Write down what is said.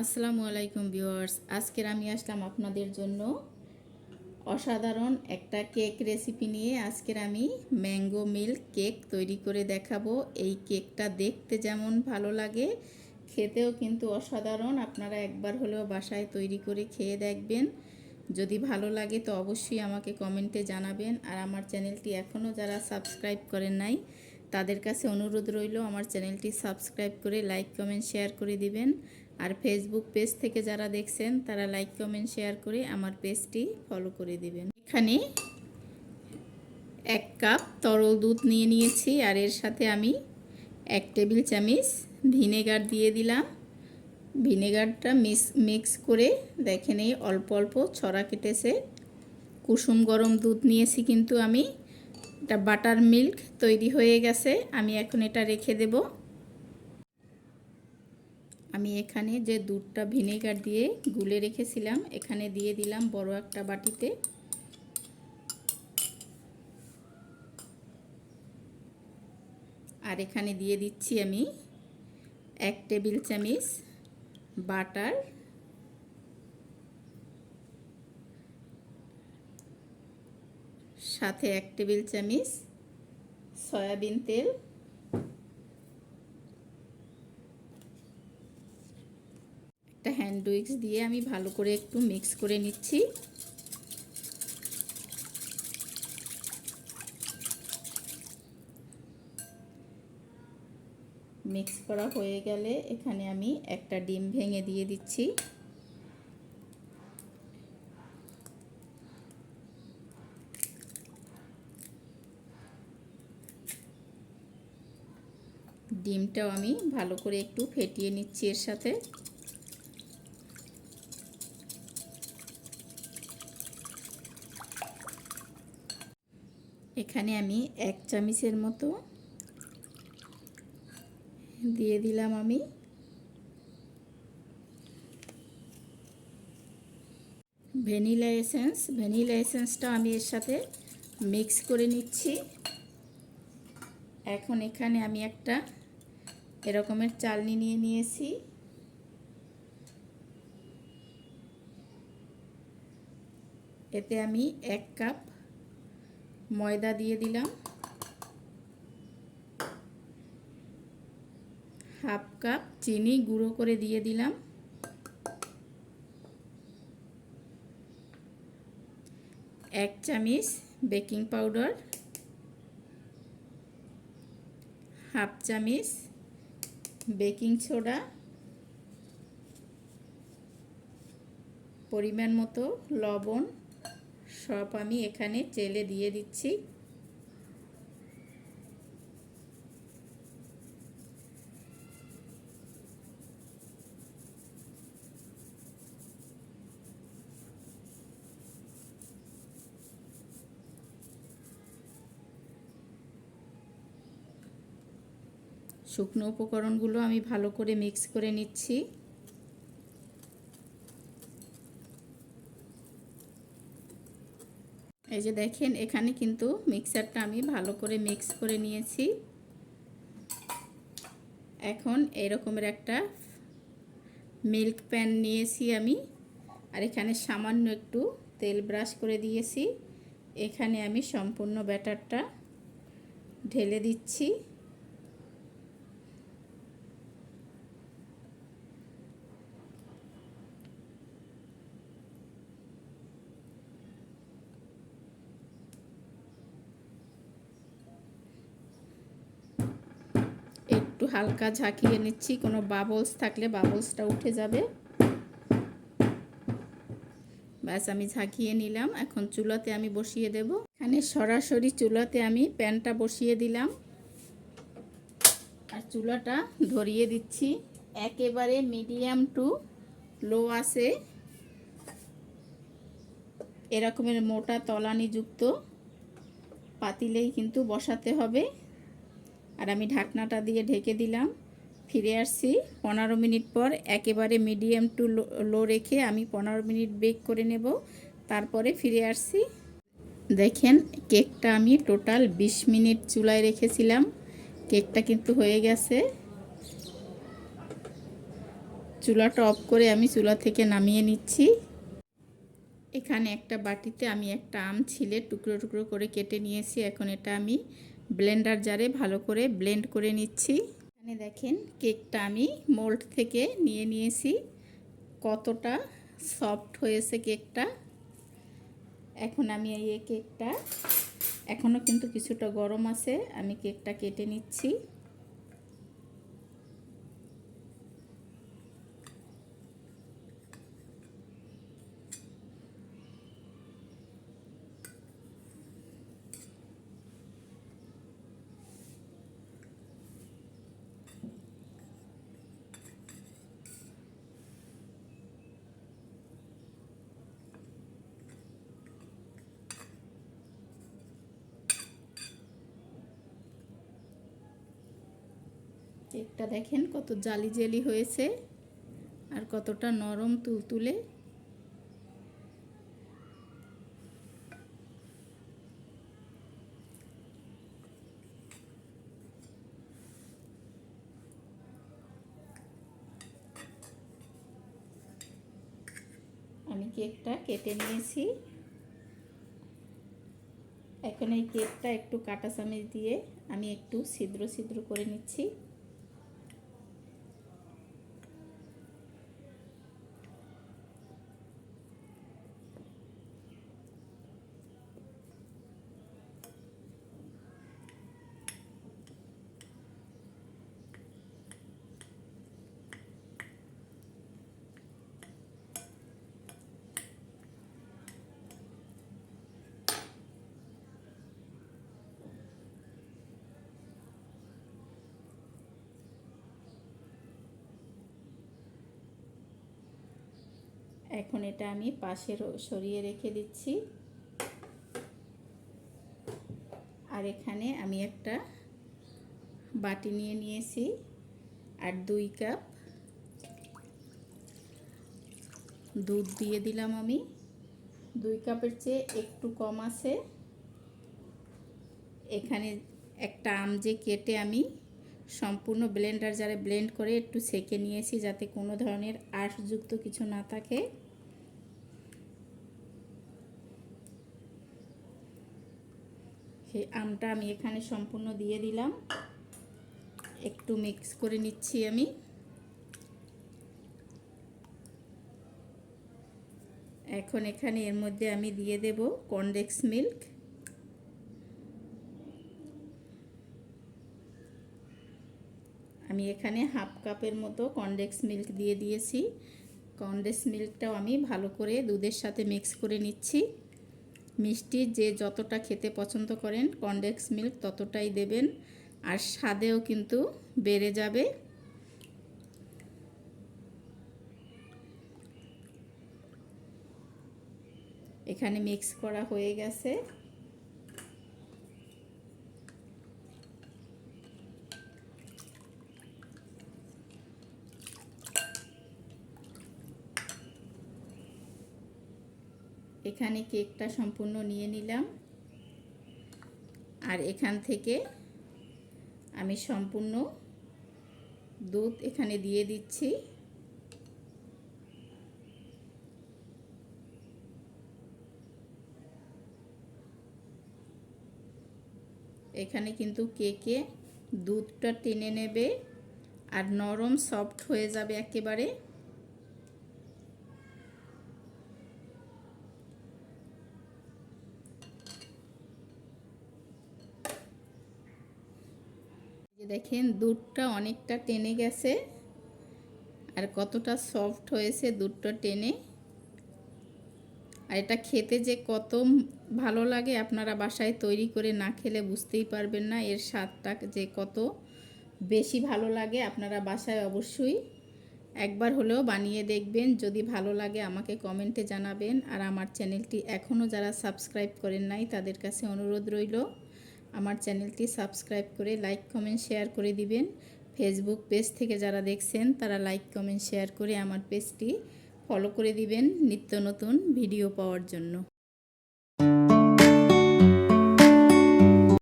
আসসালামু আলাইকুম ভিউয়ার্স। আজকের আমি আসলাম আপনাদের জন্য অসাধারণ একটা কেক রেসিপি নিয়ে। আজকের আমি ম্যাঙ্গো মিল্ক কেক তৈরি করে দেখাবো। এই কেকটা দেখতে যেমন ভালো লাগে, খেতেও কিন্তু অসাধারণ। আপনারা একবার হলেও বাসায় তৈরি করে খেয়ে দেখবেন। যদি ভালো লাগে তো অবশ্যই আমাকে কমেন্টে জানাবেন। আর আমার চ্যানেলটি এখনও যারা সাবস্ক্রাইব করেন নাই, তাদের কাছে অনুরোধ রইল আমার চ্যানেলটি সাবস্ক্রাইব করে লাইক, কমেন্ট, শেয়ার করে দিবেন। আর ফেসবুক পেজ থেকে যারা দেখছেন, তারা লাইক কমেন্ট শেয়ার করে আমার পেজটি ফলো করে দিবেন। এখানে এক কাপ তরল দুধ নিয়ে নিয়েছি, আর এর সাথে আমি এক টেবিল চামচ ভিনেগার দিয়ে দিলাম। ভিনেগারটা মিক্স মিক্স করে দেখেন এই অল্প অল্প ছড়া কেটেছে। কুসুম গরম দুধ নিয়েছি কিন্তু আমি। এটা বাটার মিল্ক তৈরি হয়ে গেছে, আমি এখন এটা রেখে দেব। আমি এখানে যে দুধটা ভিনেগার দিয়ে গুলে রেখেছিলাম, এখানে দিয়ে দিলাম বড় একটা বাটিতে। আর এখানে দিয়ে দিচ্ছি আমি এক টেবিল চামচ বাটার। সাথে এক টেবিল চামচ সয়াবিন তেল একটা হ্যান্ড উইক্স দিয়ে আমি ভালো করে একটু মিক্স করে নিচ্ছি। মিক্স করা হয়ে গেলে এখানে আমি একটা ডিম ভেঙে দিয়ে দিচ্ছি। ডিমটাও আমি ভালো করে একটু ফেটিয়ে নিচ্ছি এর সাথে। এখানে আমি এক চামিচের মতো দিয়ে দিলাম আমি। ভ্যানিলা এসেন্স, ভ্যানিলা এসেন্সটা আমি এর সাথে মিক্স করে নিচ্ছি। এখন এখানে আমি একটা এরকমের চালনি নিয়ে নিয়েছি। এতে আমি এক কাপ ময়দা দিয়ে দিলাম। হাফ কাপ চিনি গুঁড়ো করে দিয়ে দিলাম। এক চামচ বেকিং পাউডার। হাফ চামচ বেকিং সোডা। পরিমাণ মতো লবণ। সব আমি এখানে চেলে দিয়ে দিচ্ছি। শুকনো উপকরণগুলো আমি ভালো করে মিক্স করে নিচ্ছি। এই যে দেখেন, এখানে কিন্তু মিক্সারটা আমি ভালো করে মিক্স করে নিয়েছি। এখন এরকমের একটা মিল্ক প্যান নিয়েছি আমি, আর এখানে সামান্য একটু তেল ব্রাশ করে দিয়েছি। এখানে আমি সম্পূর্ণ ব্যাটারটা ঢেলে দিচ্ছি একটু হালকা ঝাঁকিয়ে নিচ্ছি, কোনো বাবলস থাকলে বাবলসটা উঠে যাবে। ব্যাস, আমি ঝাঁকিয়ে নিলাম, এখন চুলাতে আমি বসিয়ে দেব। এখানে সরাসরি চুলাতে আমি প্যানটা বসিয়ে দিলাম। আর চুলাটা ধরিয়ে দিচ্ছি, একেবারে মিডিয়াম টু লো আছে। এরকমের মোটা তলানিযুক্ত পাতিলেই কিন্তু বসাতে হবে। আর আমি ঢাকনাটা দিয়ে ঢেকে দিলাম। ফিরে আসছি। পনেরো মিনিট পর একেবারে মিডিয়াম টু লো রেখে আমি পনেরো মিনিট বেক করে নেব। তারপরে ফিরে আসছি। দেখেন কেকটা আমি টোটাল ২০ মিনিট চুলায় রেখেছিলাম। কেকটা কিন্তু হয়ে গেছে। চুলাটা অফ করে আমি চুলা থেকে নামিয়ে নিচ্ছি। এখানে একটা বাটিতে আমি একটা আম ছিলে টুকরো টুকরো করে কেটে নিয়েছি। এখন এটা আমি ব্লেন্ডার জারে ভালো করে ব্লেন্ড করে নিচ্ছি। এখানে দেখেন কেকটা আমি মোল্ড থেকে নিয়ে নিয়েছি। কতটা সফট হয়েছে কেকটা। এখন আমি এই কেকটা এখনও কিন্তু কিছুটা গরম আছে, আমি কেকটা কেটে নিচ্ছি। কেকটা দেখেন কত জালি জেলি হয়েছে আর কতটা নরম তুলতুলে। আমি কেকটা কেটে নিয়েছি। এখন এই কেকটা একটু কাটা চামচ দিয়ে আমি একটু ছিদ্র ছিদ্র করে নিচ্ছি। এখন এটা আমি পাশে সরিয়ে রেখে দিচ্ছি। আর এখানে আমি একটা বাটি নিয়ে নিয়েছি আর দুই কাপ দুধ দিয়ে দিলাম আমি। দুই কাপের চেয়ে একটু কম আছে। এখানে একটা আম যে কেটে আমি সম্পূর্ণ ব্লেন্ডার যারা ব্লেন্ড করে একটু সেকে নিয়েছি যাতে কোনো ধরনের আঁশযুক্ত কিছু না থাকে। সেই আমটা আমি এখানে সম্পূর্ণ দিয়ে দিলাম। একটু মিক্স করে নিচ্ছি আমি। এখন এখানে এর মধ্যে আমি দিয়ে দেব কনডেক্স মিল্ক। আমি এখানে হাফ কাপের মতো কনডেক্স মিল্ক দিয়ে দিয়েছি। কনডেক্স মিল্কটাও আমি ভালো করে দুধের সাথে মিক্স করে নিচ্ছি। মিষ্টি যে যতটা খেতে পছন্দ করেন, কনডেক্স মিল্ক ততটাই দেবেন। আর স্বাদেও কিন্তু বেড়ে যাবে। এখানে মিক্স করা হয়ে গেছে। এখানে কেকটা সম্পূর্ণ নিয়ে নিলাম। আর এখান থেকে আমি সম্পূর্ণ দুধ এখানে দিয়ে দিচ্ছি। এখানে কিন্তু কেকে দুধটা টেনে নেবে আর নরম সফট হয়ে যাবে একেবারে। দেখেন দুধটা অনেকটা টেনে গেছে। আর কতটা সফট হয়েছে দুধটা টেনে। আর এটা খেতে যে কত ভালো লাগে আপনারা বাসায় তৈরি করে না খেলে বুঝতেই পারবেন না। এর স্বাদটা যে কত বেশি ভালো লাগে আপনারা বাসায় অবশ্যই একবার হলেও বানিয়ে দেখবেন। যদি ভালো লাগে আমাকে কমেন্টে জানাবেন। আর আমার চ্যানেলটি এখনও যারা সাবস্ক্রাইব করেন নাই তাদের কাছে অনুরোধ রইল। আমার চ্যানেলটি সাবস্ক্রাইব করে লাইক, কমেন্ট, শেয়ার করে দিবেন। ফেসবুক পেজ থেকে যারা দেখছেন, তারা লাইক, কমেন্ট, শেয়ার করে আমার পেজটি ফলো করে দিবেন নিত্য নতুন ভিডিও পাওয়ার জন্য।